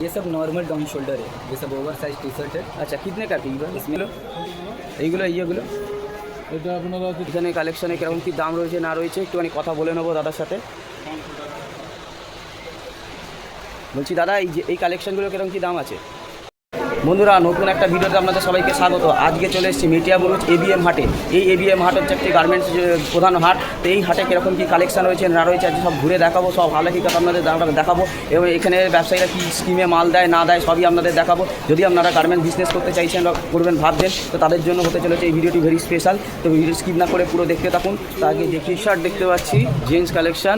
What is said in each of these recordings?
ये सब normal down shoulder है ये सब ओवर साइज टी शर्ट है আচ্ছা কিতনে का टी इसमें এইগুলো ইয়েগুলো এটা আপনারা এখানে কালেকশনে কিরকম কি দাম রয়েছে না রয়েছে একটুখানি কথা বলে নেবো দাদার সাথে বলছি দাদা এই যে এই কালেকশনগুলো কিরকম কি দাম আছে বন্ধুরা, নতুন একটা ভিডিওতে আপনাদের সবাইকে স্বাগত। আজকে চলে এসেছি মিটিয়া বুরুজ এবিএম হাটে। এই এবিএম হাট হচ্ছে একটি গার্মেন্টস প্রধান হাট। তো এই হাটে কীরকম কী কালেকশন রয়েছে, না রয়েছে, আজকে সব ঘুরে দেখাবো, সব ভালো কথা আপনাদের দেখাবো। এবং এখানে ব্যবসায়ীরা কী স্কিমে মাল দেয়, না দেয়, সবই আপনাদের দেখাবো। যদি আপনারা গার্মেন্টস বিজনেস করতে চাইছেন বা করবেন, ভাবছেন, তো তাদের জন্য হতে চলেছে এই ভিডিওটি ভেরি স্পেশাল তো ভিডিও স্কিপ না করে পুরো দেখতে থাকুন। তো আগে যে টি শার্ট দেখতে পাচ্ছি gents collection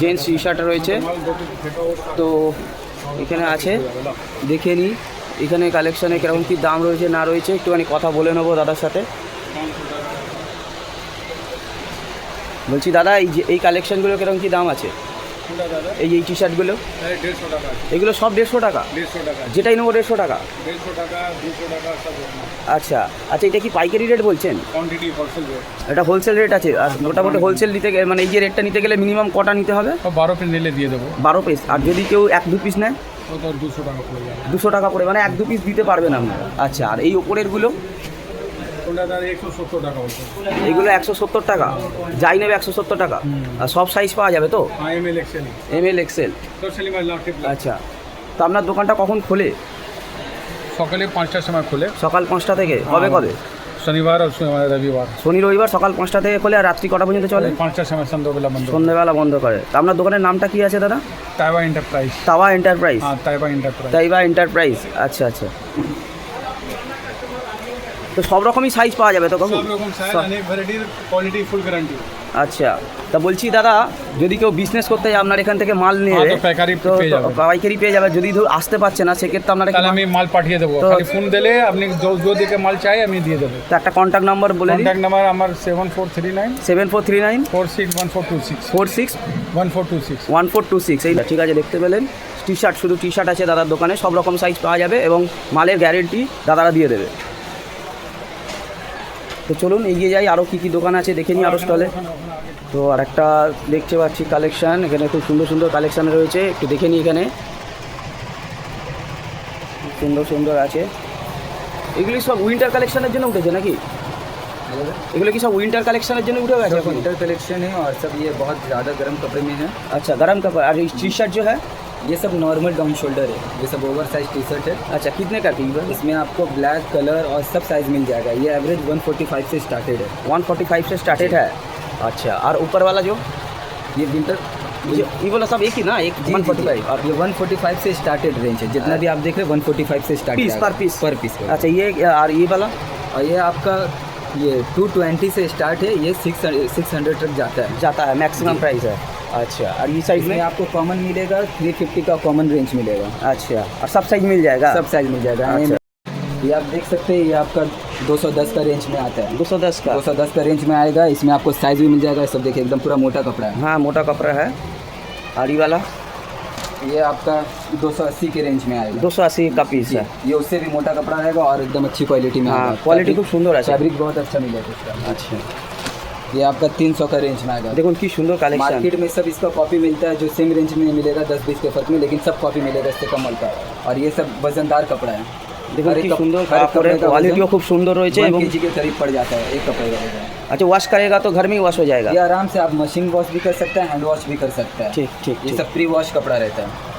gents T shirt রয়েছে। তো এখানে আছে, দেখে নিই। এখানে কালেকশানে কীরকম কী দাম রয়েছে না রয়েছে একটুখানি কথা বলে নেব দাদার সাথে। বলছি দাদা এই যে এই কালেকশানগুলো কীরকম কী দাম আছে? এই এই টি শার্টগুলো এগুলো সব দেড়শো টাকা? যেটাই নেব দেড়শো টাকা? আচ্ছা আচ্ছা এটা কি পাইকারি রেট বলছেন? এটা হোলসেল রেট আছে আর মোটামুটি হোলসেল নিতে গেলে মানে এই যে রেটটা নিতে গেলে মিনিমাম কটা নিতে হবে? বারো পিস নিলে দিয়ে দেবো। বারো পিস আর যদি কেউ এক দু পিস নেয়? দুশো টাকা পড়ে যাবে। দুশো টাকা করে মানে এক দু পিস দিতে পারবেন আপনারা আচ্ছা আর এই ওপরেরগুলো? কোনটা দাদা একশো সত্তর টাকা এগুলো একশো সত্তর টাকা? যাই নেবে একশো সত্তর টাকা। আর সব সাইজ পাওয়া যাবে তো? হ্যাঁ এম এল এক্সেল আচ্ছা তো আপনার দোকানটা কখন খোলে? সকালে পাঁচটার সময় খুলে। সকাল পাঁচটা থেকে। কবে কবে? শনিবার আর শনিবার রবিবার। শনি রবিবার সকাল পাঁচটা থেকে খোলে আর রাত্রি কটা পর্যন্ত চলে? পাঁচটার সময় সন্ধ্যাবেলা বন্ধ সন্ধ্যাবেলা বন্ধ করে। তা আপনার দোকানের নামটা কি আছে দাদা? তাইবা এন্টারপ্রাইজ। তাওয়া এন্টারপ্রাইজ। হ্যাঁ তাইবা এন্টারপ্রাইজ। তাইবা এন্টারপ্রাইজ। আচ্ছা আচ্ছা। তো সব রকমই সাইজ পাওয়া যাবে তো কাকু? সব রকম সাইজ অনেক ভ্যারাইটির কোয়ালিটি ফুল গ্যারান্টি আচ্ছা তা বলছি দাদা যদি কেউ বিজনেস করতে যায় আপনার এখান থেকে মাল নিয়ে হ্যাঁ, তো পাইকারি পেয়ে যাবে। পাইকারি পেয়ে যাবে যদি ধর আসতে পারছে না সেক্ষেত্রে আপনারা তাহলে আমি মাল পাঠিয়ে দেবো। খালি ফোন দিলে আপনি দিকে মাল চাই আমি দিয়ে দেবো। তো একটা কন্ট্যাক্ট নাম্বার বলে দিন কন্ট্যাক্ট নাম্বার আমার seven four three nine seven four three nine four six one four two six four six one four two six one four two six এই ঠিক আছে দেখতে পেলেন? টি শার্ট শুধু টি শার্ট আছে দাদার দোকানে সব রকম সাইজ পাওয়া যাবে এবং মালের গ্যারেন্টি দাদারা দিয়ে দেবে। তো চলুন এগিয়ে যাই আরও কী কী দোকান আছে দেখে নিই আরও স্টলে তো আর একটা দেখতে পাচ্ছি কালেকশান এখানে খুব সুন্দর সুন্দর কালেকশান রয়েছে একটু দেখে নিই এখানে খুব সুন্দর সুন্দর আছে এগুলি সব উইন্টার কালেকশনের জন্য উঠেছে নাকি এগুলো কি সব উইন্টার কালেকশনের জন্য উঠে গেছে এখন विंटर कलेक्शन है और सब ये बहुत ज़्यादा गर्म कपड़े में है अच्छा गरम कपड़ा और टी शर्ट जो है ये सब नॉर्मल डाउन शोल्डर है। ये सब ओवर साइज़ टी शर्ट है। अच्छा कितने का टी इसमें आपको ब्लैक कलर और सब साइज़ मिल जाएगा। ये एवरेज 145 से स्टार्टेड है। 145 से स्टार्टेड है? अच्छा और ऊपर वाला जो? ये विंटर ये ये वाला सब एक ही ना? एक G, one G, forty G. Five और ये 145 से स्टार्टेड रेंज है। जितना भी आप देख रहे हैं 145 से स्टार्ट पीस पर पीस पर पीस अच्छा ये और ये वाला? और ये आपका ये 220 से स्टार्ट है। ये 600 600 तक जाता है। जाता है मैक्सिमम प्राइस है। अच्छा और ये साइज़ में आपको कॉमन मिलेगा 350 का कॉमन रेंज मिलेगा। अच्छा और सब साइज़ मिल जाएगा? सब साइज़ मिल जाएगा अच्छा। ये आप देख सकते हैं ये आपका 210 का रेंज में आता है। दो सौ दस का? 210 का रेंज में आएगा इसमें आपको साइज़ भी मिल जाएगा सब देखिए एकदम पूरा मोटा कपड़ा है। हाँ मोटा कपड़ा है। ये वाला? ये आपका 280 के रेंज में आएगा। दो सौ अस्सी का पीस है। ये उससे भी मोटा कपड़ा रहेगा और एकदम अच्छी क्वालिटी में हाँ क्वालिटी खूब सुंदर है। फैब्रिक बहुत अच्छा मिलेगा इसका। अच्छा। ये आपका 300 का रेंज में आएगा দেখুন কি সুন্দর কালেকশন मार्केट में सब इसका कॉपी मिलता है जो सेम रेंज में मिलेगा दस बीस के फर्क में लेकिन सब कॉपी मिलेगा इससे कमल का और ये सब वजनदार कपड़ा है দেখুন हर एक কি कप- সুন্দর हर एक কাপড়ের कपड़े का কোয়ালিটিও वजन খুব সুন্দর রয়েছে वन এবং केजी के करीब पड़ जाता है एक कपड़े का वजन अच्छा वॉश करेगा तो घर में ही वॉश हो जाएगा ये आराम से आप मशीन वॉश भी कर सकते हैं हैंड वॉश भी कर सकते हैं ठीक ठीक ये ठीक सब प्री वॉश कपड़ा रहता है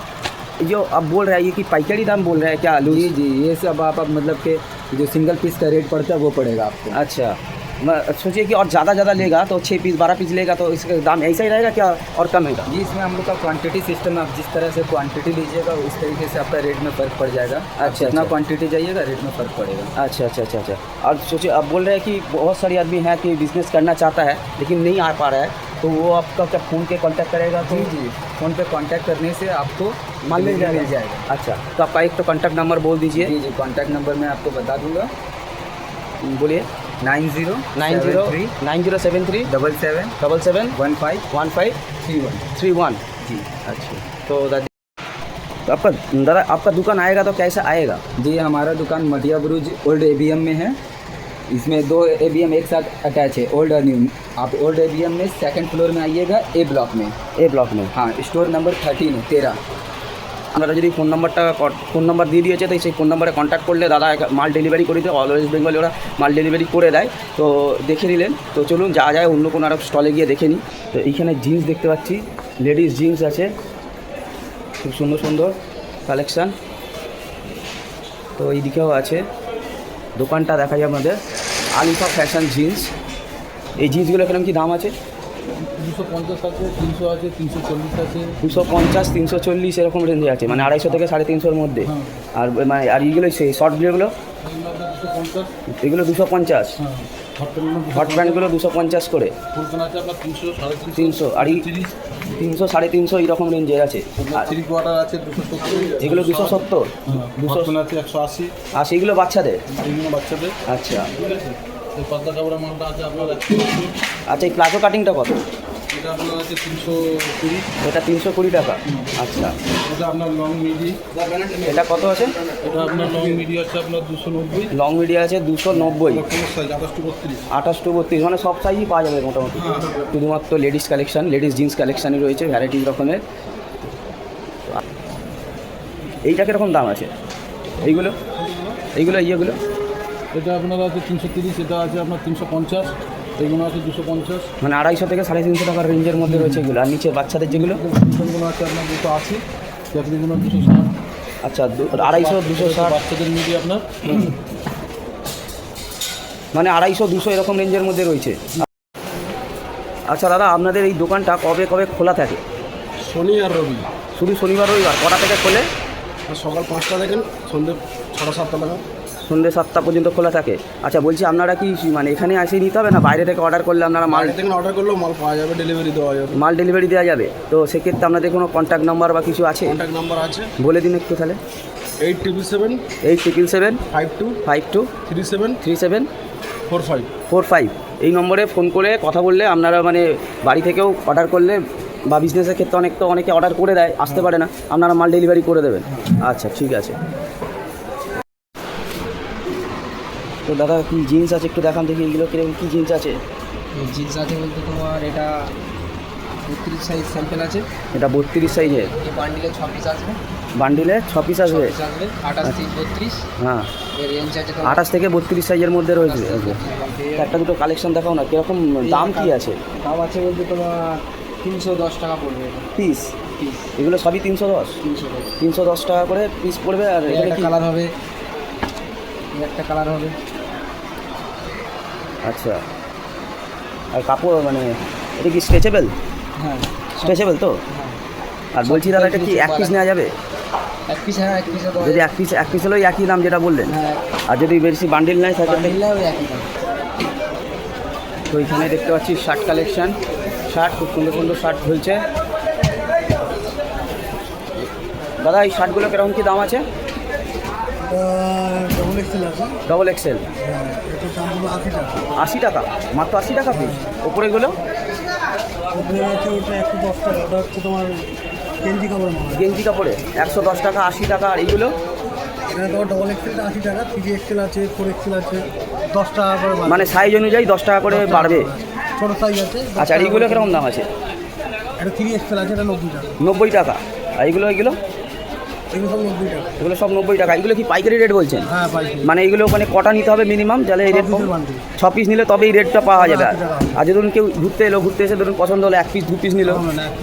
जो आप बोल रहे हैं ये कि पाइकारी दाम बोल रहे हैं क्या आलू जी जी ये सब आप आप मतलब के जो सिंगल पीस का रेट पड़ता है वो पड़ेगा आपको अच्छा मैं सोचिए कि और ज़्यादा ज़्यादा लेगा तो छः पीस बारह पीस लेगा तो इसका दाम ऐसा ही रहेगा क्या और कम है जी इसमें हम लोग का क्वांटिटी सिस्टम है। आप जिस तरह से क्वांटिटी लीजिएगा उस तरीके से आपका रेट में फ़र्क पड़ जाएगा। अच्छा, जितना। क्वांटिटी जाइएगा रेट में फ़र्क पड़ेगा। अच्छा अच्छा अच्छा अच्छा। और सोचिए आप बोल रहे हैं कि बहुत सारे आदमी हैं कि बिज़नेस करना चाहता है लेकिन नहीं आ पा रहा है तो वो आपका क्या फ़ोन पे कांटेक्ट करेगा तो? जी जी। फ़ोन पे कांटेक्ट करने से आपको माल मिल जाएगा। मिल जाएगा। अच्छा तो आपका एक तो कांटेक्ट नंबर बोल दीजिए। जी जी कांटेक्ट नंबर मैं आपको बता दूँगा। बोलिए। Nine zero nine zero three nine zero seven three double seven double seven one five one five three one. Three one. जी अच्छा। तो दादी तो आपका दादा आपका दुकान आएगा तो कैसा आएगा? जी हमारा दुकान मटिया ब्रुज ओल्ड एबीएम में है। इसमें दो एबीएम एक साथ अटैच है ओल्ड और न्यू। आप ओल्ड एबीएम में सेकंड फ्लोर में आइएगा ए ब्लॉक में। ए ब्लॉक में। हाँ स्टोर नंबर थर्टीन है तेरह। আপনারা যদি ফোন নাম্বারটা ফোন নাম্বার দিয়ে দিয়েছে তো সেই ফোন নাম্বারে কন্ট্যাক্ট করলে দাদা মাল ডেলিভারি করে দিতে অল ওয়েস্ট বেঙ্গলে ওরা মাল ডেলিভারি করে দেয়। তো দেখে নিলেন। তো চলুন যা যায়, অন্য কোনো আরও স্টলে গিয়ে দেখে নিই। তো এইখানে জিন্স দেখতে পাচ্ছি। লেডিস জিন্স আছে। খুব সুন্দর সুন্দর কালেকশান তো এই দিকেও আছে। দোকানটা দেখা যায় আমাদের আলিফা ফ্যাশন জিন্স এই জিন্সগুলো কীরকম কি দাম আছে? দুশো পঞ্চাশ আছে তিনশো আছে তিনশো চল্লিশ আছে। দুশো পঞ্চাশ তিনশো চল্লিশ এরকম রেঞ্জে আছে মানে আড়াইশো থেকে সাড়ে তিনশোর মধ্যে। হ্যাঁ। আর মানে আর এইগুলো সেই দুশো পঞ্চাশ এগুলো দুশো পঞ্চাশ। হ্যাঁ হট প্যান্টগুলো দুশো পঞ্চাশ করে। তিনশো আর তিনশো সাড়ে তিনশো এইরকম রেঞ্জে আছে। এগুলো দুশো সত্তর। দুশো দুশো একশো আশি। আর সেইগুলো বাচ্চাদের? বাচ্চাদের। আচ্ছা। এই পাতলা কাপড়ের মালটা আছে আপনার একশো সত্তর আচ্ছা এই প্লাজো কাটিংটা কত? এটা আপনার আছে তিনশো কুড়ি। এটা তিনশো কুড়ি টাকা। আচ্ছা। এটা আপনার লং মিডি এটা কত আছে? এটা আপনার লং মিডি আছে আপনার দুশো নব্বই। লং মিডিয়া আছে দুশো নব্বই। আঠাশ টু বত্রিশ। আঠাশ টু বত্রিশ মানে সব সাইজই পাওয়া যাবে মোটামুটি। শুধুমাত্র লেডিস কালেকশন লেডিস জিন্স কালেকশানই রয়েছে ভ্যারাইটি রকমের। এইটা কীরকম দাম আছে? এইগুলো? এইগুলো ইয়েগুলো? এটা আপনার আছে তিনশো তিরিশ এটা আছে আপনার তিনশো পঞ্চাশ এইগুলো আছে দুশো পঞ্চাশ। মানে আড়াইশো থেকে সাড়ে তিনশো টাকার রেঞ্জের মধ্যে রয়েছে এগুলো। আর নিচে বাচ্চাদের যেগুলো? এইগুলো আছে আপনার দুশো আশি ক্যাপরিগুলো দুশো ষাট। আচ্ছা আড়াইশো দুশো ষাট। বাচ্চাদের মিডি আপনার। মানে আড়াইশো দুশো এরকম রেঞ্জের মধ্যে রয়েছে। আচ্ছা দাদা আপনাদের এই দোকানটা কবে কবে খোলা থাকে? শনি আর রবি। শুধু শনিবার রবিবার। কটা থেকে খোলে? সকাল পাঁচটা দেখেন সন্ধ্যে ছটা সাতটা টাকা সন্ধ্যে সাতটা পর্যন্ত খোলা থাকে। আচ্ছা বলছি আপনারা কি মানে এখানে এসে নিতে হবে না? বাইরে থেকে অর্ডার করলে আপনারা মাল থেকে অর্ডার করলেও মাল পাওয়া যাবে ডেলিভারি দেওয়া যাবে। মাল ডেলিভারি দেওয়া যাবে। তো সেক্ষেত্রে আপনাদের কোনো কন্ট্যাক্ট নাম্বার বা কিছু আছে? কন্ট্যাক্ট নাম্বার আছে। বলে দিন একটু তাহলে। Eight triple seven eight triple seven five two five two three seven three seven four five four five এই নম্বরে ফোন করে কথা বললে আপনারা মানে বাড়ি থেকেও অর্ডার করলে বা বিজনেসের ক্ষেত্রে অনেক তো অনেকে অর্ডার করে দেয় আসতে পারে না। আপনারা মাল ডেলিভারি করে দেবেন। আচ্ছা ঠিক আছে। তো দাদা কি জিন্স আছে একটু দেখান দেখি এগুলো কীরকম কী জিন্স আছে? জিন্স আছে বলতে তোমার এটা বত্রিশ সাইজ স্যাম্পেল আছে। এটা বত্রিশ সাইজের এই বান্ডিলে ছ পিস আসবে। বান্ডিলে ছ পিস আসবে? আসবে আঠাশ তিরিশ বত্রিশ। হ্যাঁ। আঠাশ থেকে বত্রিশ সাইজের মধ্যে রয়েছে। একটা দুটো কালেকশন দেখাও না কীরকম দাম কী আছে? দাম আছে বলতে তোমার তিনশো দশ টাকা পড়বে পিস পিস এগুলো সবই তিনশো দশ? তিনশো দশ। টাকা করে পিস পড়বে আর এখানে একটা কালার হবে। একটা কালার হবে। আচ্ছা। আর কাপড় মানে এটা কি স্ট্রেচেবল হ্যাঁ। স্ট্রেচেবল তো? হ্যাঁ। আর বলছি দাদা এটা কি এক পিস নেওয়া যাবে? এক পিস হ্যাঁ এক পিস যদি এক পিস এক পিস হলেও একই দাম যেটা বললেন। হ্যাঁ। আর যদি বেশি বান্ডিল নেয় তাহলে তো এখানে দেখতে পাচ্ছি শার্ট কালেকশন শার্ট খুব সুন্দর সুন্দর শার্ট ঝুলছে। দাদা এই শার্টগুলো কীরকম কি দাম আছে? ডবল এক্সেল আছে। ডবল এক্সেল হ্যাঁ, আশি টাকা। মাত্র আশি টাকা পিস ওপরে হচ্ছে তোমার গেঞ্জি কাপড়ের মাল গেঞ্জি কাপড়ে? একশো দশ টাকা আশি টাকা আর এইগুলো? এখানে তোমার ডবল এক্সেলটা আশি টাকা থ্রি এক্সেল আছে ফোর এক্সেল আছে দশ টাকা করে মানে সাইজ অনুযায়ী দশ টাকা করে বাড়বে। ছোটো সাইজ আছে আচ্ছা এইগুলো করে। কীরকম দাম আছে? একটা থ্রি এক্সেল আছে এটা নব্বই টাকা। নব্বই টাকা। আর এইগুলো এগুলো এগুলো সব নব্বই টাকা। এগুলো কি পাইকারি রেট বলছেন? হ্যাঁ মানে এগুলো মানে কটা নিতে হবে মিনিমাম তাহলে এই রেট ছ পিস নিলে তবে এই রেটটা পাওয়া যাবে। আর যদি ধরুন কেউ ঘুরতে এলো ঘুরতে এসে ধরুন পছন্দ হলো এক পিস দু পিস নিল।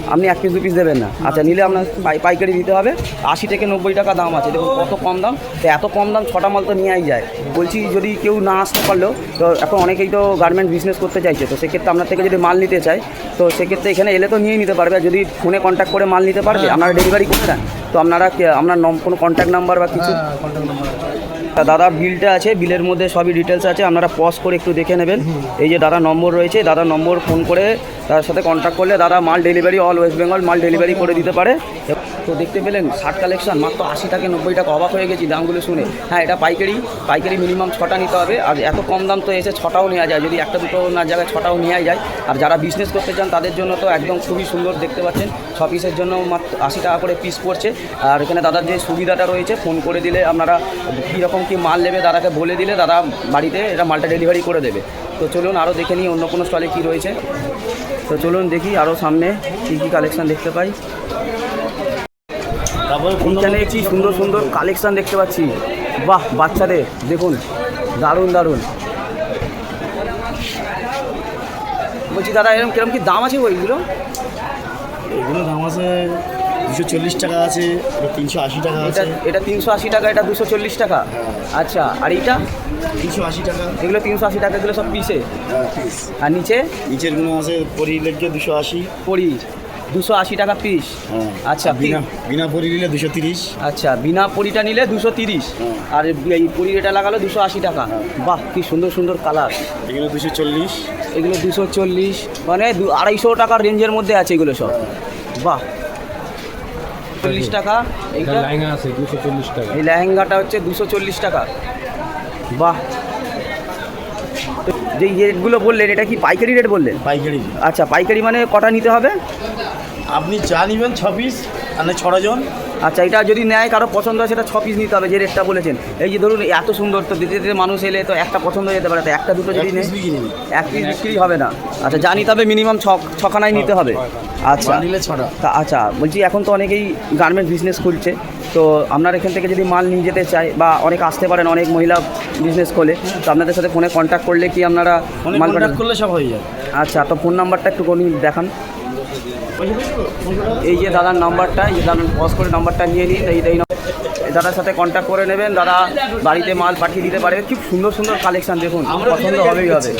আপনি এক পিস দু পিস দেবেন না। আচ্ছা নিলে আপনার পাই- পাইকারি দিতে হবে। আশি থেকে নব্বই টাকা দাম আছে। দেখুন কত কম দাম? তো এত কম দাম ছটা মাল তো নেওয়াই যায়। বলছি যদি কেউ না আসতে পারলেও তো এখন অনেকেই তো গার্মেন্ট বিজনেস করতে চাইছে তো সেক্ষেত্রে আপনার থেকে যদি মাল নিতে চায় তো সেক্ষেত্রে এখানে এলে তো নিয়েই নিতে পারবে। আর যদি ফোনে কন্ট্যাক্ট করে মাল নিতে পারবে আপনারা ডেলিভারি করে দেন। তো আপনারা আপনার নম- কোনো কন্ট্যাক্ট নাম্বার বা কিছু? হ্যাঁ কন্ট্যাক্ট নাম্বার আছে। তা দাদার বিলটা আছে বিলের মধ্যে সবই ডিটেলস আছে আপনারা পজ করে একটু দেখে নেবেন। এই যে দাদা নম্বর রয়েছে দাদা নম্বর ফোন করে তার সাথে কন্ট্যাক্ট করলে দাদা মাল ডেলিভারি অল ওয়েস্ট বেঙ্গল মাল ডেলিভারি করে দিতে পারে। তো দেখতে পেলেন, শার্ট কালেকশন মাত্র আশি থেকে নব্বই টাকা অবাক হয়ে গেছি দামগুলো শুনে। হ্যাঁ এটা পাইকারি পাইকারি মিনিমাম ছটা নিতে হবে। আর এত কম দাম তো এসে ছটাও নেওয়া যায়, যদি একটা দুটো না জায়গায় ছটাও নেওয়া যায়। আর যারা বিজনেস করতে চান, তাদের জন্য তো একদম খুবই সুন্দর দেখতে পাচ্ছেন। ছ পিসের জন্য মাত্র আশি টাকা করে পিস পড়ছে। আর এখানে দাদার যে সুবিধাটা রয়েছে ফোন করে দিলে আপনারা কীরকম কী মাল নেবে দাদাকে বলে দিলে দাদা বাড়িতে এটা মালটা ডেলিভারি করে দেবে। তো চলুন আরও দেখে নিই অন্য কোনো স্টলে কী রয়েছে। তো চলুন দেখি আরও সামনে কী কী কালেকশান দেখতে পাই। এইখানে কি সুন্দর সুন্দর কালেকশান দেখতে পাচ্ছি। বাহ বাচ্চাদের দেখুন দারুণ দারুণ। বলছি দাদা এরকম কীরকম কি দাম আছে বইগুলো? এগুলো দাম আছে দুশো চল্লিশ টাকা আছে তিনশো আশি টাকা এটা আছে। এটা তিনশো আশি টাকা এটা দুশো চল্লিশ টাকা? আচ্ছা আর এইটা? তিনশো আশি টাকা। এগুলো তিনশো আশি টাকা এগুলো সব পিসে আর নিচে? নিচেরগুলো আছে পরি লেগে দুশো আশি। পড়ি দুশো আশি টাকা পিস হ্যাঁ। আচ্ছা বিনা বিনা পরি নিলে দুশো তিরিশ। আচ্ছা বিনা পরিটা নিলে দুশো তিরিশ। হ্যাঁ। আর এই পরি এটা লাগালো দুশো আশি টাকা। বাহ কি সুন্দর সুন্দর কালার এগুলো দুশো চল্লিশ। এগুলো দুশো চল্লিশ। মানে দু আড়াইশো টাকার রেঞ্জের মধ্যে আছে এগুলো সব। বাহ। চল্লিশ টাকা এইটা লেহেঙ্গা আছে দুশো চল্লিশ টাকা। এই লেহেঙ্গাটা হচ্ছে দুশো চল্লিশ টাকা। বাহ। তো যে রেটগুলো বললেন এটা কি পাইকারি রেট বললেন? পাইকারি। আচ্ছা পাইকারি মানে কটা নিতে হবে? আপনি চা নেবেন ছ পিস আর না ছটা জন। আচ্ছা এটা যদি নেয় কারও পছন্দ হয় সেটা ছ পিস নিতে হবে যে রেটটা বলেছেন। এই যে ধরুন এত সুন্দর তো দিতে দিতে মানুষ এলে তো একটা পছন্দ হয়ে যেতে পারে তো একটা দুটো যদি এক পিস বিক্রি এক পিস বিক্রি হবে না। আচ্ছা যা নিতে হবে মিনিমাম ছ ছখানায় নিতে হবে। আচ্ছা। নিলে ছটা। তা আচ্ছা বলছি এখন তো অনেকেই গার্মেন্টস বিজনেস খুলছে তো আপনার এখান থেকে যদি মাল নিয়ে যেতে চায় বা অনেক আসতে পারেন অনেক মহিলা বিজনেস খোলে তো আপনাদের সাথে ফোনে কন্ট্যাক্ট করলে কি আপনারা মাল কন্ট্যাক্ট করলে সব হয়ে যাবে আচ্ছা তো ফোন নাম্বারটা একটু কোন দেখান। এই যে দাদার নাম্বারটা, এই দাদার পজ করে নাম্বারটা নিয়ে নিন, এই এই দাদার সাথে কন্ট্যাক্ট করে নেবেন, দাদা বাড়িতে মাল পাঠিয়ে দিতে পারে। খুব সুন্দর সুন্দর কালেকশন দেখুন, পছন্দ হবেই হবে।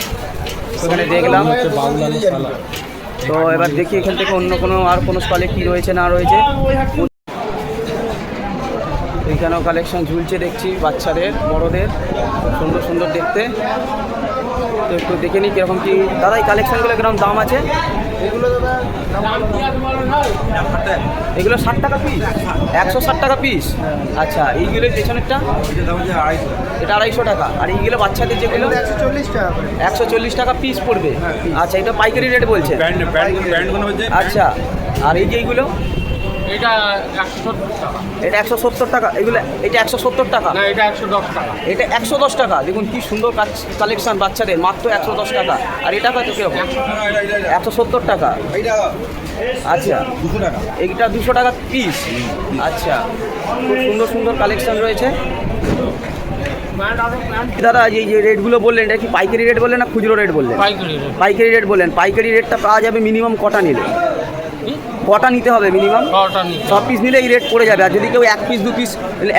ওখানে দেখলাম। তো এবার দেখি এখান থেকে অন্য কোনো আর কোনো স্টলে কী রয়েছে, না রয়েছে। এইখানেও কালেকশন ঝুলছে দেখছি বাচ্চাদের, বড়দের সুন্দর সুন্দর দেখতে। তো একটু দেখে নিই কীরকম কি দাদা এই কালেকশনগুলো কীরকম দাম আছে? এগুলো এগুলো ষাট টাকা পিস একশো ষাট টাকা পিস আচ্ছা এইগুলো পেছনেরটা? এটা আড়াইশো। টাকা। আর এইগুলো বাচ্চাদের যেগুলো একশো চল্লিশ টাকা পিস পড়বে। আচ্ছা এটা পাইকারি রেট বলছে। আচ্ছা আর এই যে এইগুলো? এটা একশো টাকা এটা একশো সত্তর টাকা এগুলো এটা একশো সত্তর টাকা। না এটা একশো দশ টাকা। এটা একশো দশ টাকা দেখুন কি সুন্দর কালেকশন বাচ্চাদের মাত্র একশো দশ টাকা। আর এটা কত কীরকম একশো সত্তর টাকা। আচ্ছা দুশো টাকা এইটা দুশো টাকা পিস আচ্ছা খুব সুন্দর সুন্দর কালেকশন রয়েছে। দাদা এই যে রেটগুলো বললেন এটা কি পাইকারি রেট বললেন না খুচরো রেট বললেন? পাইকারি রেট পাইকারি রেট বললেন পাইকারি রেটটা পাওয়া যাবে মিনিমাম কটা নিলে? কটা নিতে হবে মিনিমাম সব পিস নিলে এই রেট পড়ে যাবে। আর যদি কেউ এক পিস দু পিস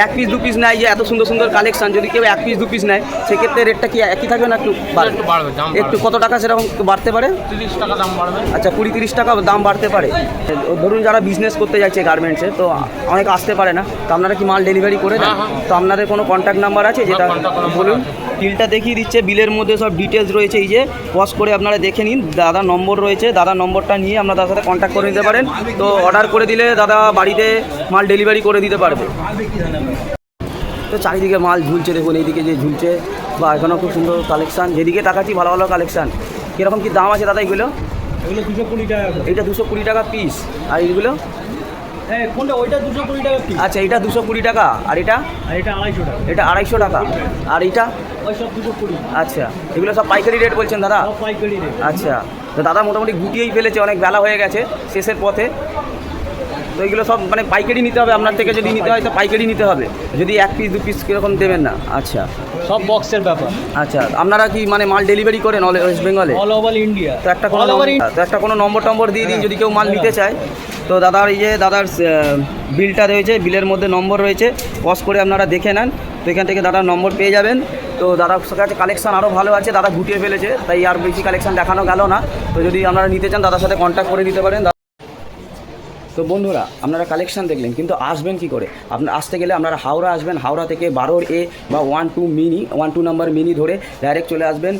এক পিস দু পিস নেয় যে এত সুন্দর সুন্দর কালেকশন যদি কেউ এক পিস দু পিস নেয় সেক্ষেত্রে রেটটা কি একই থাকবে না একটু বাড়বে? একটু কত টাকা সেরকম বাড়তে পারে? তিরিশ টাকা দাম বাড়বে। আচ্ছা কুড়ি তিরিশ টাকা দাম বাড়তে পারে। ধরুন যারা বিজনেস করতে যাচ্ছে গার্মেন্টসে তো অনেক আসতে পারে না। তো আপনারা কি মাল ডেলিভারি করে দেন? হ্যাঁ, হ্যাঁ। তো আপনাদের কোনো কন্ট্যাক্ট নাম্বার আছে যেটা হ্যাঁ, বলুন? বিলটা দেখিয়ে দিচ্ছে। বিলের মধ্যে সব ডিটেলস রয়েছে। এই যে পজ করে আপনারা দেখে নিন। দাদার নম্বর রয়েছে। দাদার নম্বরটা নিয়ে আপনারা তার সাথে কন্ট্যাক্ট করে নিতে পারেন। তো অর্ডার করে দিলে দাদা বাড়িতে মাল ডেলিভারি করে দিতে পারবে। তো চারিদিকে মাল ঝুলছে দেখুন এইদিকে যে ঝুলছে বা এখানেও খুব সুন্দর কালেকশান যেদিকে তাকাচ্ছি ভালো ভালো কালেকশান কীরকম কি দাম আছে দাদা এগুলো? এগুলো দুশো কুড়ি টাকা এটা দুশো কুড়ি টাকা পিস আর এইগুলো? হ্যাঁ কোনটা? ওইটা দুশো কুড়ি টাকা আচ্ছা এটা দুশো কুড়ি টাকা। আর এটা? এটা আড়াইশো টাকা। এটা আড়াইশো টাকা। আর এইটা? ওই সব দুশো কুড়ি। আচ্ছা এগুলো সব পাইকারি রেট বলছেন দাদা? পাইকারি রেট আচ্ছা। তো দাদা মোটামুটি গুটিয়েই ফেলেছে অনেক বেলা হয়ে গেছে শেষের পথে। তো এগুলো সব মানে পাইকারি নিতে হবে আপনার থেকে যদি নিতে হয় তো পাইকারি নিতে হবে। যদি এক পিস দু পিস কীরকম দেবেন না? আচ্ছা। সব বক্সের ব্যাপার। আচ্ছা আপনারা কি মানে মাল ডেলিভারি করেন অল ওয়েস্ট বেঙ্গলে অল ওভার ইন্ডিয়া তো একটা কোনো তো একটা কোনো নম্বর টম্বর দিয়ে দিন যদি কেউ মাল নিতে চায়। তো দাদার এই যে দাদার বিলটা রয়েছে বিলের মধ্যে নম্বর রয়েছে। পজ করে আপনারা দেখে নেন। তো এখান থেকে দাদার নম্বর পেয়ে যাবেন। তো দাদার কাছে কালেকশন আরও ভালো আছে, দাদা গুটিয়ে ফেলেছে, তাই আর বেশি কালেকশন দেখানো গেল না। তো যদি আপনারা নিতে চান, দাদার সাথে কন্ট্যাক্ট করে নিতে পারেন। তো বন্ধুরা, আপনারা কালেকশন দেখলেন, কিন্তু আসবেন কি করে? আপনার আসতে গেলে আপনারা হাওড়া আসবেন, হাওড়া থেকে বারোর এ বা one two mini one two number mini ধরে ডাইরেক্ট চলে আসবেন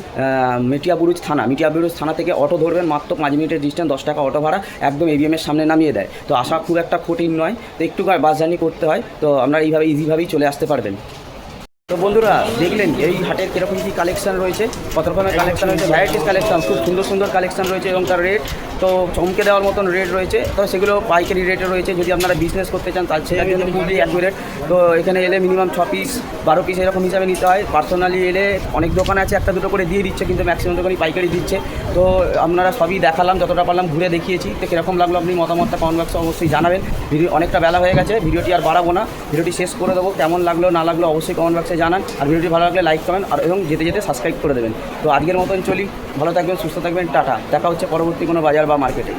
মেটিয়াবুরুজ থানা। মেটিয়াবুরুজ থানা থেকে অটো ধরবেন, মাত্র পাঁচ মিনিটের ডিস্টেন্স দশ টাকা অটো ভাড়া, একদম এবিএমের সামনে নামিয়ে দেয়। তো আসা খুব একটা কঠিন নয়, তো একটু বাস জার্নি করতে হয়, তো আপনারা এইভাবে ইজিভাবেই চলে আসতে পারবেন। তো বন্ধুরা, দেখলেন এই হাটের কীরকম কী কালেকশন রয়েছে? কত রকমের কালেকশন রয়েছে? ভ্যারাইটিস কালেকশন খুব সুন্দর সুন্দর কালেকশন রয়েছে এবং তার রেট তো চমকে দেওয়ার মতন রেট রয়েছে। তো সেগুলো পাইকারি রেটে রয়েছে। যদি আপনারা বিজনেস করতে চান, তার সেটার জন্য খুবই অ্যাকুরেট তো এখানে এলে মিনিমাম ছ পিস বারো পিস এরকম হিসাবে নিতে হয়। পার্সোনালি এলে অনেক দোকান আছে, একটা দুটো করে দিয়ে দিচ্ছে, কিন্তু ম্যাক্সিমাম দোকানই পাইকারি দিচ্ছে। তো আপনারা সবই দেখালাম, যতটা পারলাম ঘুরে দেখিয়েছি। তো কীরকম লাগল আপনি মতামতটা কমেন্ট বক্সে অবশ্যই জানাবেন। ভিডিও অনেকটা বেলা হয়ে গেছে, ভিডিওটি আর বাড়াবো না। ভিডিওটি শেষ করে দেবো। কেমন লাগল, না লাগল অবশ্যই কমেন্ট বক্সে জানান আর ভিডিওটি ভালো লাগলে লাইক করেন আর এবং যেতে যেতে সাবস্ক্রাইব করে দেবেন। তো আজকের মতন চলি, ভালো থাকবেন, সুস্থ থাকবেন, টাটা। দেখা হচ্ছে পরবর্তী কোনো বাজার বা মার্কেটে